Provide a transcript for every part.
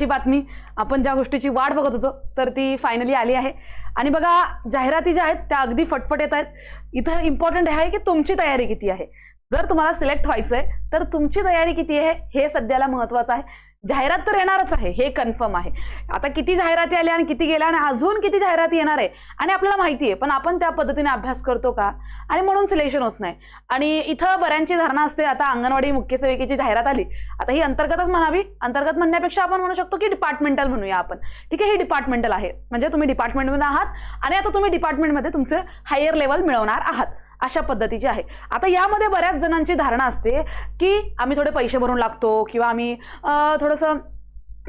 ची बातमी. आपण ज्या गोष्टीची वाट बघत होतो तर ती फायनली आली आहे. आणि बघा जाहिराती ज्या आहेत त्या अगदी फटफट येत आहेत. इथं इम्पॉर्टंट आहे की तुमची तयारी किती आहे? जर तुम्हाला सिलेक्ट व्हायचं आहे तर तुमची तयारी किती आहे हे सध्याला महत्वाचं आहे. जाहिरात तर येणारच आहे हे कन्फर्म आहे. आता किती जाहिराती आल्या आणि किती गेल्या आणि अजून किती जाहिराती येणार आहे आणि आपल्याला माहिती आहे पण आपण त्या पद्धतीने अभ्यास करतो का? आणि म्हणून सिलेक्शन होत नाही. आणि इथं बऱ्यांची धारणा असते आता अंगणवाडी मुख्य सेविकेची जाहिरात आली आता ही अंतर्गतच म्हणावी अंतर्गत म्हणण्यापेक्षा आपण म्हणू शकतो की डिपार्टमेंटल म्हणूया आपण. ठीक आहे ही डिपार्टमेंटल आहे. म्हणजे तुम्ही डिपार्टमेंटमध्ये आहात आणि आता तुम्ही डिपार्टमेंटमध्ये तुमचे हायर लेवल मिळवणार आहात. अशा पद्धतीची आहे. आता यामध्ये बऱ्याच जणांची धारणा असते की आम्ही थोडे पैसे भरून लागतो किंवा आम्ही थोडंसं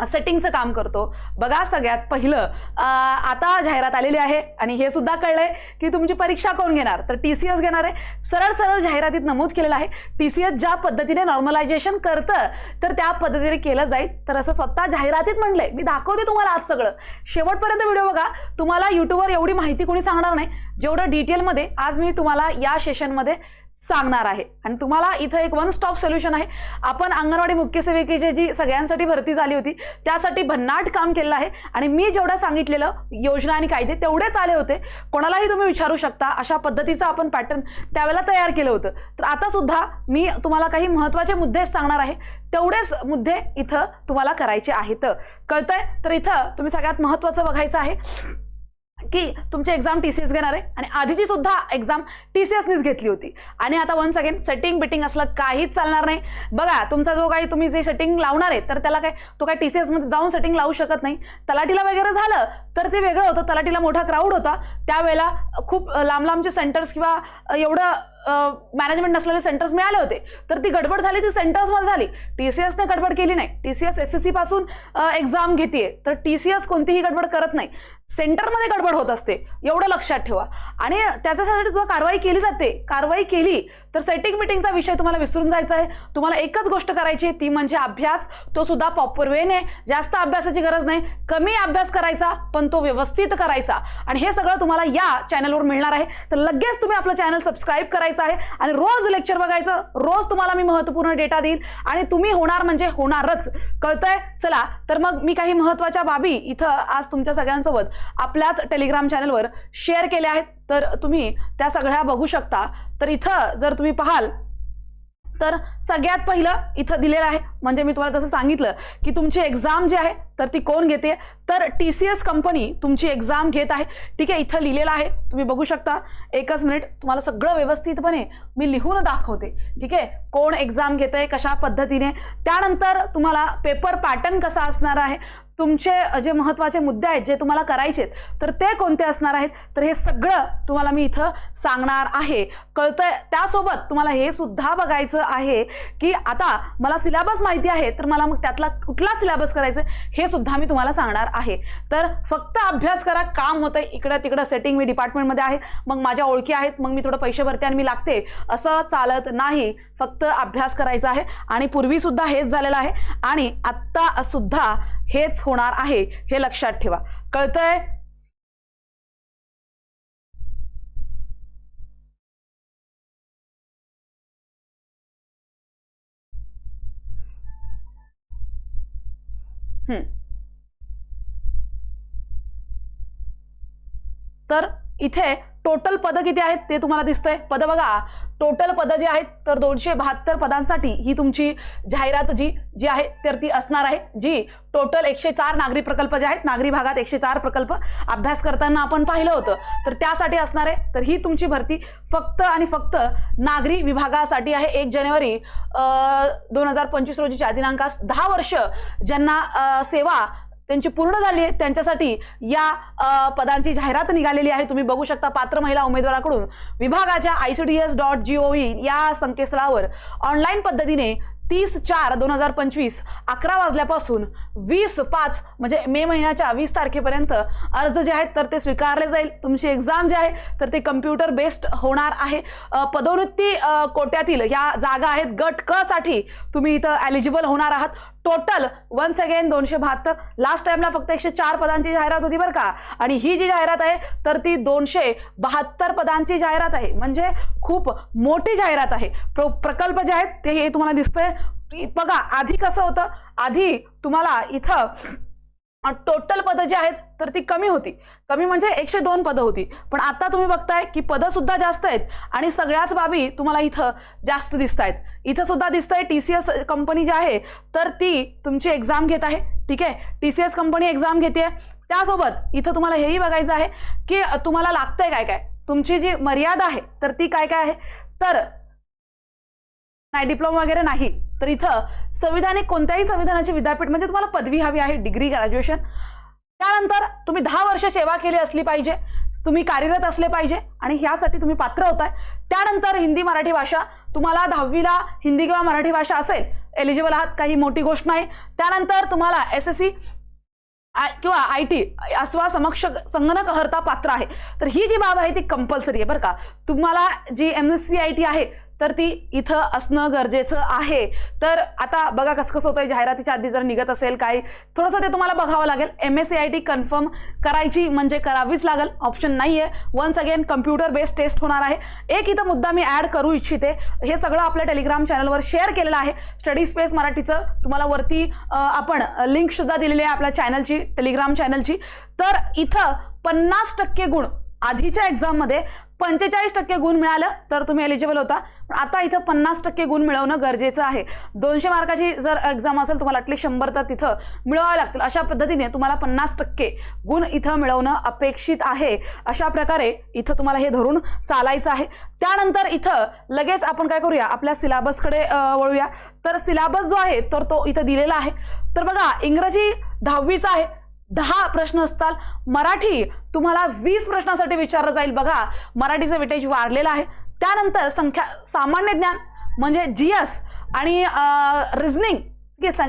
सेटिंगचं काम करतो. बघा सगळ्यात पहिलं आता जाहिरात आलेली आहे आणि हे सुद्धा कळलंय की तुमची परीक्षा कोण घेणार? तर टी सी एस घेणार आहे. सरळ सरळ जाहिरातीत नमूद केलेलं आहे. टी सी एस ज्या पद्धतीने नॉर्मलायझेशन करतं तर त्या पद्धतीने केलं जाईल. तर असं स्वतः जाहिरातीत म्हणलंय. मी दाखवते तुम्हाला आज सगळं. शेवटपर्यंत व्हिडिओ बघा. तुम्हाला युट्यूबवर एवढी माहिती कोणी सांगणार नाही. जेवढं डिटेलमध्ये आज मी तुम्हाला या सेशनमध्ये सांगणार आहे. आणि तुम्हाला इथं एक वन स्टॉप सोल्युशन आहे. आपण अंगणवाडी मुख्य सेविकेची जी सगळ्यांसाठी भरती झाली होती त्यासाठी भन्नाट काम केलेलं आहे. आणि मी जेवढं सांगितलेलं योजना आणि कायदे तेवढेच आले होते. कोणालाही तुम्ही विचारू शकता अशा पद्धतीचं आपण पॅटर्न त्यावेळेला तयार केलं होतं. तर आता सुद्धा मी तुम्हाला काही महत्त्वाचे मुद्देच सांगणार आहे. तेवढेच मुद्दे इथं तुम्हाला करायचे आहेत. कळतंय? तर इथं तुम्ही सगळ्यात महत्त्वाचं बघायचं आहे. की तुमची एक्झाम टी सी एस घेणार आहे. आणि आधीची सुद्धा एक्झाम टी सी एसनीच घेतली होती. आणि आता वन्स अगेन सेटिंग बिटिंग असलं काहीच चालणार नाही. बघा तुमचा जो काही तुम्ही जे सेटिंग लावणार आहे तर त्याला काय तो काय टी सी एसमध्ये जाऊन सेटिंग लावू शकत नाही. तलाटीला वगैरे झालं तर ते वेगळं होतं. तलाटीला मोठा क्राऊड होता. त्यावेळेला खूप लांब लांबचे सेंटर्स किंवा एवढं मॅनेजमेंट नसलेले सेंटर्स मिळाले होते. तर ती गडबड झाली ती सेंटर्समध्ये झाली. टी सी एसने गडबड केली नाही. T C S S S C पासून एक्झाम घेते तर टी सी एस कोणतीही गडबड करत नाही. सेंटरमध्ये गडबड होत असते. एवढं लक्षात ठेवा. आणि त्याच्यासाठी जो कारवाई केली जाते. कारवाई केली तर सेटिंग मिटिंगचा विषय तुम्हाला विसरून जायचा आहे. तुम्हाला एकच गोष्ट करायची आहे ती म्हणजे अभ्यास. तो सुद्धा प्रॉपर वेने जास्त अभ्यासाची गरज नाही. कमी अभ्यास करायचा पण तो व्यवस्थित करायचा. आणि हे सगळं तुम्हाला या चॅनलवर मिळणार आहे. तर लगेच तुम्ही आपलं चॅनल सबस्क्राईब करायचं. आहे. आणि रोज लेक्चर बघायचं. रोज तुम्हाला मी महत्त्वपूर्ण डेटा देईल आणि तुम्ही होणार म्हणजे होणारच. कळतंय? चला तर मग मी काही महत्त्वाच्या बाबी इथं आज तुमच्या सगळ्यांसोबत आपल्याच टेलिग्राम चॅनलवर शेअर केल्या आहेत. तर तुम्ही त्या सगळ्या बघू शकता. तर इथं जर तुम्ही पाहाल तर सगळ्यात पहिलं इथं दिलेलं आहे. म्हणजे मी तुम्हाला जसं सांगितलं की तुमची एक्झाम जी आहे तर ती कोण घेते? तर टी सी एस कंपनी तुमची एक्झाम घेत आहे. ठीक आहे इथं लिहिलेलं आहे. तुम्ही बघू शकता. एकच मिनिट तुम्हाला सगळं व्यवस्थितपणे मी लिहून दाखवते. ठीक आहे? कोण एक्झाम घेत आहे कशा पद्धतीने? त्यानंतर तुम्हाला पेपर पॅटर्न कसा असणार आहे? तुमचे जे महत्त्वाचे मुद्दे आहेत जे तुम्हाला करायचे आहेत तर ते कोणते असणार आहेत? तर हे सगळं तुम्हाला मी इथं सांगणार आहे. कळतंय? त्यासोबत तुम्हाला हे सुद्धा बघायचं आहे की आता मला सिलेबस माहिती आहे तर मला मग त्यातला कुठला सिलेबस करायचा हे सुद्धा मी तुम्हाला सांगणार आहे. तर फक्त अभ्यास करा काम होतं इकडं तिकडं सेटिंग मी डिपार्टमेंटमध्ये आहे मग माझ्या ओळखी आहेत मग मी थोडं पैसे भरते आणि मी लागते. असं चालत नाही. फक्त अभ्यास करायचा आहे आणि पूर्वी सुद्धा हेच झालेलं आहे आणि आत्ता सुद्धा हेच होणार आहे हे लक्षात ठेवा कळतंय हम्म. तर इथे टोटल पदं किती आहेत ते तुम्हाला दिसतंय. पदं बघा टोटल पदं जी आहेत तर दोनशे बहात्तर पदांसाठी ही तुमची जाहिरात जी जी आहे तर ती असणार आहे. जी टोटल एकशे चार नागरी प्रकल्प जे आहेत नागरी भागात एकशे चार प्रकल्प अभ्यास करताना आपण पाहिलं होतं. तर त्यासाठी असणार आहे. तर ही तुमची भरती फक्त आणि फक्त नागरी विभागासाठी आहे. एक जानेवारी दोन हजार पंचवीस रोजीच्या दिनांकास दहा वर्ष ज्यांना सेवा त्यांची पूर्ण झाली आहे. त्यांच्यासाठी या पदांची जाहिरात निघालेली आहे. तुम्ही बघू शकता पात्र महिला उमेदवाराकडून. विभागाच्या I C D S dot G O V या संकेतस्थळावर ऑनलाईन पद्धतीने तीस चार दोन हजार पंचवीस अकरा वाजल्यापासून वीस पाच म्हणजे मे महिन्याच्या वीस तारखेपर्यंत अर्ज जे आहेत तर ते स्वीकारले जाईल. तुमची एक्झाम जे आहे तर ते कम्प्युटर बेस्ड होणार आहे. पदोन्नती कोट्यातील या जागा आहेत. गट क साठी तुम्ही इथं एलिजिबल होणार आहात. टोटल वन्स अगेन दोनशे बहात्तर. लास्ट टाइमला फक्त एकशे चार पदांची जाहिरात होती बरं का. आणि ही जी जाहिरात आहे तर ती दोनशे बहात्तर पदांची जाहिरात आहे. म्हणजे खूप मोठी जाहिरात आहे. प्र प्रकल्प जे आहेत ते हे तुम्हाला दिसतंय. बघा आधी कसं होतं? आधी तुम्हाला इथं टोटल पदं जी आहेत तर ती कमी होती. कमी म्हणजे एकशे दोन पदं होती. पण आता तुम्ही बघताय की पदं सुद्धा जास्त आहेत आणि सगळ्याच बाबी तुम्हाला इथं जास्त दिसत आहेत इथं सुद्धा दिसतंय टी सी एस कंपनी जी आहे तर ती तुमची एक्झाम घेत आहे. ठीक आहे? T C S company exam घेते त्यासोबत इथं तुम्हाला हेही बघायचं आहे की तुम्हाला लागतंय काय काय? तुमची जी मर्यादा आहे तर ती काय काय आहे? तर नाही डिप्लोमा वगैरे नाही. तर इथं संविधानिक कोणत्याही संविधानाची विद्यापीठ म्हणजे तुम्हाला पदवी हवी आहे डिग्री ग्रॅज्युएशन त्यानंतर तुम्ही दहा वर्ष सेवा केली असली पाहिजे तुम्ही कार्यरत असले पाहिजे आणि ह्यासाठी तुम्ही पात्र होताय. त्यानंतर हिंदी मराठी भाषा तुम्हाला दहावीला हिंदी किंवा मराठी भाषा असेल एलिजिबल आहात काही मोठी गोष्ट नाही. त्यानंतर तुम्हाला एस एस सी किंवा आय टी अथवा समक्ष संगणक हरता पात्र आहे. तर ही जी बाब आहे ती कंपल्सरी आहे बरं का. तुम्हाला जी M S C I T आहे तर ती इथं असणं गरजेचं आहे. तर आता बघा कसं कसं होतंय जाहिरातीच्या आधी जर निघत असेल काही थोडंसं ते तुम्हाला बघावं लागेल. M S C I T confirm करायची म्हणजे करावीच लागेल. ऑप्शन नाही आहे once again computer based test होणार आहे. एक इथं मुद्दा मी ॲड करू इच्छिते. हे सगळं आपल्या टेलिग्राम चॅनलवर शेअर केलेलं आहे. स्टडी स्पेस मराठीचं तुम्हाला वरती आपण लिंकसुद्धा दिलेली आहे आपल्या चॅनलची टेलिग्राम चॅनलची तर इथं पन्नास टक्के गुण आधीच्या एक्झाममध्ये पंचेचाळीस टक्के गुण मिळालं तर तुम्ही एलिजिबल होता. पण आता इथं पन्नास टक्के गुण मिळवणं गरजेचं आहे. दोनशे मार्काची जर एक्झाम असेल तुम्हाला अटली शंभर तर तिथं मिळवावे लागतील. अशा पद्धतीने तुम्हाला पन्नास टक्के गुण इथं मिळवणं अपेक्षित आहे. अशा प्रकारे इथं तुम्हाला हे धरून चालायचं आहे. त्यानंतर इथं लगेच आपण काय करूया? आपल्या सिलेबसकडे वळूया. तर सिलेबस जो आहे तर तो इथं दिलेला आहे. तर बघा इंग्रजी दहावीचा आहे. दहा प्रश्न असतात मराठी तुम्हाला वीस प्रश्नासाठी विचारलं जाईल बघा. मराठीचं वेटेज वाढलेलं आहे. त्यानंतर संख्या सामान्य ज्ञान म्हणजे जी एस आणि रिझनिंग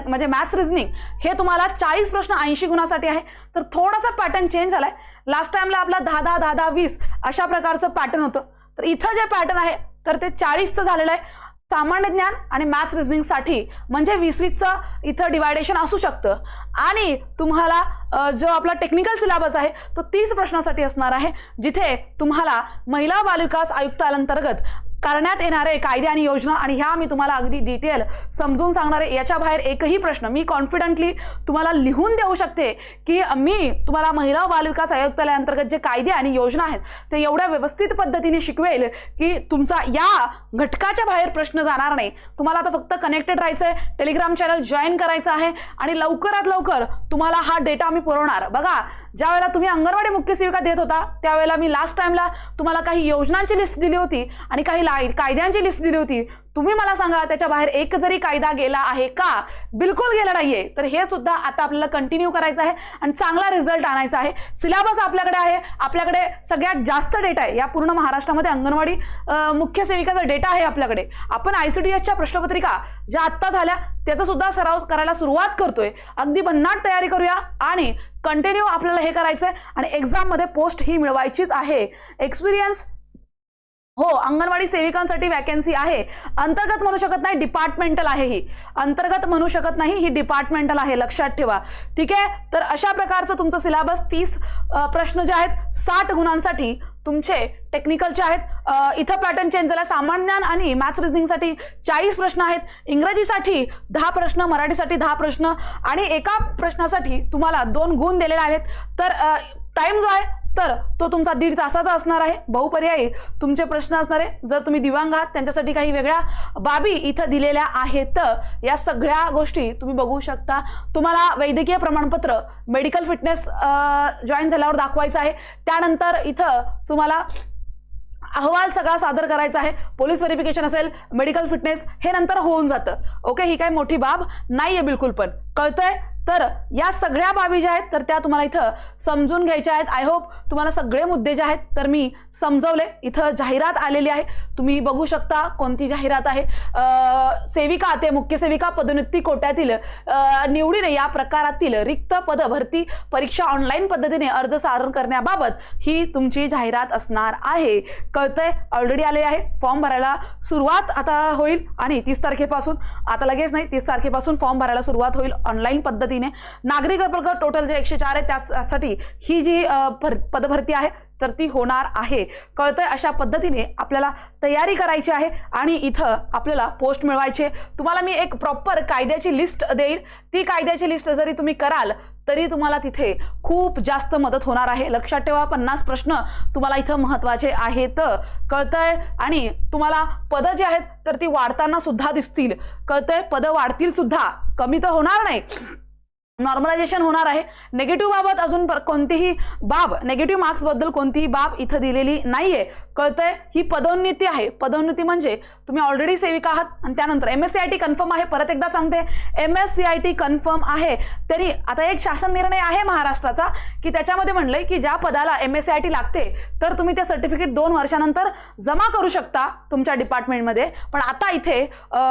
म्हणजे मॅथ्स रिझनिंग हे तुम्हाला चाळीस प्रश्न ऐंशी गुणासाठी आहे. तर थोडासा पॅटर्न चेंज झालाय. लास्ट टाइमला आपला दहा दहा दहा दहा वीस अशा प्रकारचं पॅटर्न होतं. तर इथं जे पॅटर्न आहे तर ते चाळीसचं झालेलं आहे. सामान्य ज्ञान आणि मॅथ्स रिझनिंगसाठी म्हणजे वीस वीसचं इथं डिवायडेशन असू शकतं. आणि तुम्हाला जो आपला टेक्निकल सिलेबस आहे तो तीस प्रश्नासाठी असणार आहे जिथे तुम्हाला महिला बालविकास आयुक्तालंतर्गत करण्यात येणारे कायदे आणि योजना आणि ह्या मी तुम्हाला अगदी डिटेल समजून सांगणार आहे याच्या बाहेर एकही प्रश्न मी कॉन्फिडंटली तुम्हाला लिहून देऊ शकते की मी तुम्हाला महिला बालविकास आयुक्तालयाअंतर्गत जे कायदे आणि योजना आहेत ते एवढ्या व्यवस्थित पद्धतीने शिकवेल की तुमचा या घटकाच्या बाहेर प्रश्न जाणार नाही. तुम्हाला आता फक्त कनेक्टेड राहायचं आहे टेलिग्राम चॅनल जॉईन करायचं आहे आणि लवकरात लवकर तुम्हाला हा डेटा मी पुरवणार. बघा ज्या वेळेला तुम्ही अंगणवाडी मुख्य सेविका देत होता त्यावेळेला मी लास्ट टाइमला तुम्हाला काही योजनांची लिस्ट दिली होती आणि काही ला- कायद्यांची लिस्ट दिली होती. तुम्ही मला सांगा त्याच्या बाहेर एक जरी कायदा गेला आहे का? बिलकुल गेला नाहीये. तर हे सुद्धा आता आपल्याला कंटिन्यू करायचं आहे आणि चांगला रिझल्ट आणायचा आहे. सिलेबस आपल्याकडे आहे. आपल्याकडे सगळ्यात जास्त डेटा आहे. या पूर्ण महाराष्ट्रामध्ये अंगणवाडी मुख्य सेविकाचा डेटा आहे आपल्याकडे. आपण आय सी डी एसच्या प्रश्नपत्रिका ज्या आत्ता झाल्या त्याचा सुद्धा सराव करायला सुरुवात करतोय. अगदी भन्नाट तयारी करूया आणि कंटिन्यू आपल्याला हे करायचंय आणि एक्झाममध्ये पोस्ट ही मिळवायचीच आहे. एक्सपिरियन्स हो अंगणवाडी सेविकांसाठी वॅकन्सी आहे. अंतर्गत म्हणू शकत नाही डिपार्टमेंटल आहे ही. अंतर्गत म्हणू शकत नाही ही डिपार्टमेंटल आहे. लक्षात ठेवा. ठीक आहे? तर अशा प्रकारचं तुमचं सिलेबस तीस प्रश्न जे आहेत साठ गुणांसाठी तुमचे टेक्निकलचे आहेत इथं पॅटर्न चेंज झाला. सामान्य ज्ञान आणि मॅथ्स रिजनिंगसाठी चाळीस प्रश्न आहेत. इंग्रजीसाठी दहा प्रश्न मराठीसाठी दहा प्रश्न आणि एका प्रश्नासाठी तुम्हाला दोन गुण दिलेले आहेत. तर टाईम जो आहे तर तो तुमचा दीड तासाचा असणार आहे. बहुपर्यायी तुमचे प्रश्न असणार आहे. जर तुम्ही दिव्यांग आहात त्यांच्यासाठी काही वेगळ्या बाबी इथं दिलेल्या आहेत. या सगळ्या गोष्टी तुम्ही बघू शकता. तुम्हाला वैद्यकीय प्रमाणपत्र मेडिकल फिटनेस जॉईन झाल्यावर दाखवायचं आहे. त्यानंतर इथं तुम्हाला अहवाल सगळा सादर करायचा आहे. पोलीस व्हेरिफिकेशन असेल मेडिकल फिटनेस हे नंतर होऊन जातं. ओके ही काय मोठी बाब नाही आहे बिलकुल पण. कळतंय? तर या सगळ्या बाबी ज्या आहेत तर त्या तुम्हाला इथं समजून घ्यायच्या आहेत. आय होप तुम्हाला सगळे मुद्दे जे आहेत तर मी समजवले. इथं जाहिरात आलेली आहे. तुम्ही बघू शकता कोणती जाहिरात आहे. सेविका ते मुख्य सेविका पदोन्नती कोट्यातील निवडीने या प्रकारातील रिक्त पद भरती परीक्षा ऑनलाईन पद्धतीने अर्ज सादर करण्याबाबत ही तुमची जाहिरात असणार आहे. कळतंय? ऑलरेडी आले आहे. फॉर्म भरायला सुरुवात आता होईल आणि तीस तारखेपासून. आता लगेच नाही तीस तारखेपासून फॉर्म भरायला सुरुवात होईल ऑनलाईन पद्धती पद्धतीने नागरिक वर्ग टोटल जे एकशे चार आहे त्यासाठी ही जी भर- पदभरती आहे तर ती होणार आहे. कळतंय अशा पद्धतीने आपल्याला तयारी करायची आहे आणि इथं आपल्याला पोस्ट मिळवायचे तुम्हाला मी एक प्रॉपर कायद्याची लिस्ट देईल ती कायद्याची लिस्ट जरी तुम्ही कराल तरी तुम्हाला तिथे खूप जास्त मदत होणार आहे. लक्षात ठेवा पन्नास प्रश्न तुम्हाला इथं महत्त्वाचे आहेत. कळतंय? आणि तुम्हाला पदं जी आहेत तर ती वाढताना सुद्धा दिसतील. कळतंय? पदं वाढतील सुद्धा. कमी तर होणार नाही. नॉर्मलायझेशन होणार आहे. नेगेटिव्ह बाबत अजून पर- कोणतीही बाब नेगेटिव्ह मार्क्सबद्दल कोणतीही बाब इथं दिलेली नाहीये. कळतंय? ही पदोन्नती आहे. पदोन्नती म्हणजे तुम्ही ऑलरेडी सेविका आहात आणि त्यानंतर M S C I T confirm आहे. परत एकदा सांगते. M S C I T confirm आहे. तरी आता एक शासन निर्णय आहे महाराष्ट्राचा की त्याच्यामध्ये म्हणलंय की ज्या पदाला M S C I T लागते तर तुम्ही ते सर्टिफिकेट दोन वर्षानंतर जमा करू शकता तुमच्या डिपार्टमेंटमध्ये पण आता इथे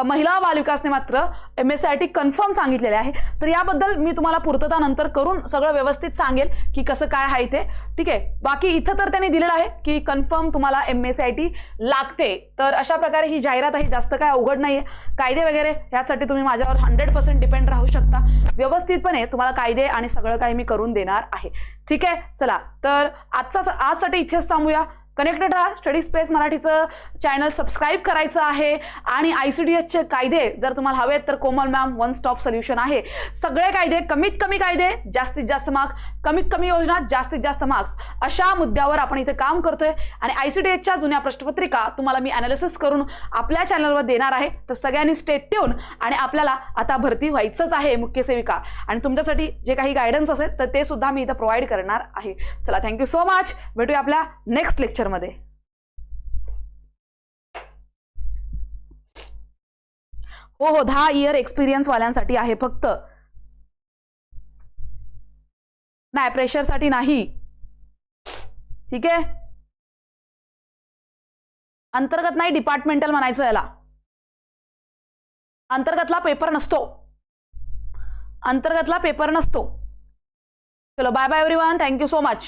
महिला बालविकासने मात्र M S C I T confirm सांगितलेले आहे. तर याबद्दल मी तुम्हाला पूर्तता नंतर करून सगळं व्यवस्थित सांगेल की कसं काय आहे ते. ठीक आहे? बाकी इथं तर त्यांनी दिलेलं आहे की कन्फर्म तुम्हाला एम एस आय टी लागते. तर अशा प्रकारे ही जाहिरात आहे जास्त काय अवघड नाही आहे कायदे वगैरे ह्यासाठी तुम्ही माझ्यावर हंड्रेड पर्सेंट डिपेंड राहू शकता. व्यवस्थितपणे तुम्हाला कायदे आणि सगळं काही मी करून देणार आहे. ठीक आहे? चला तर आजचा आजसाठी इथेच थांबूया. कनेक्टेड राहा. स्टडी स्पेस मराठीचं चॅनल सबस्क्राईब करायचं आहे. आणि आय सी डी एसचे कायदे जर तुम्हाला हवेत तर Komal ma'am one stop solution आहे. सगळे कायदे कमीत कमी कायदे जास्तीत जास्त मार्क्स कमीत कमी योजना जास्तीत जास्त मार्क्स अशा मुद्द्यावर आपण इथे काम करतोय. आणि आय सी डी एसच्या जुन्या प्रश्नपत्रिका तुम्हाला मी अनालिसिस करून आपल्या चॅनलवर देणार आहे. तर सगळ्यांनी स्टेट ठेवून आणि आपल्याला आता भरती व्हायचंच आहे मुख्य सेविका. आणि तुमच्यासाठी जे काही गायडन्स असेल तर ते सुद्धा मी इथं प्रोव्हाइड करणार आहे. चला थँक्यू सो मच भेटूया आपल्या नेक्स्ट लेक्चर पिक्चरमध्ये हो हो दहा इयर एक्सपिरियन्स वाल्यांसाठी आहे फक्त. नाही प्रेशरसाठी नाही. ठीक आहे? अंतर्गत नाही डिपार्टमेंटल म्हणायचं याला. अंतर्गतला पेपर नसतो. अंतर्गतला पेपर नसतो. चलो bye bye everyone thank you so much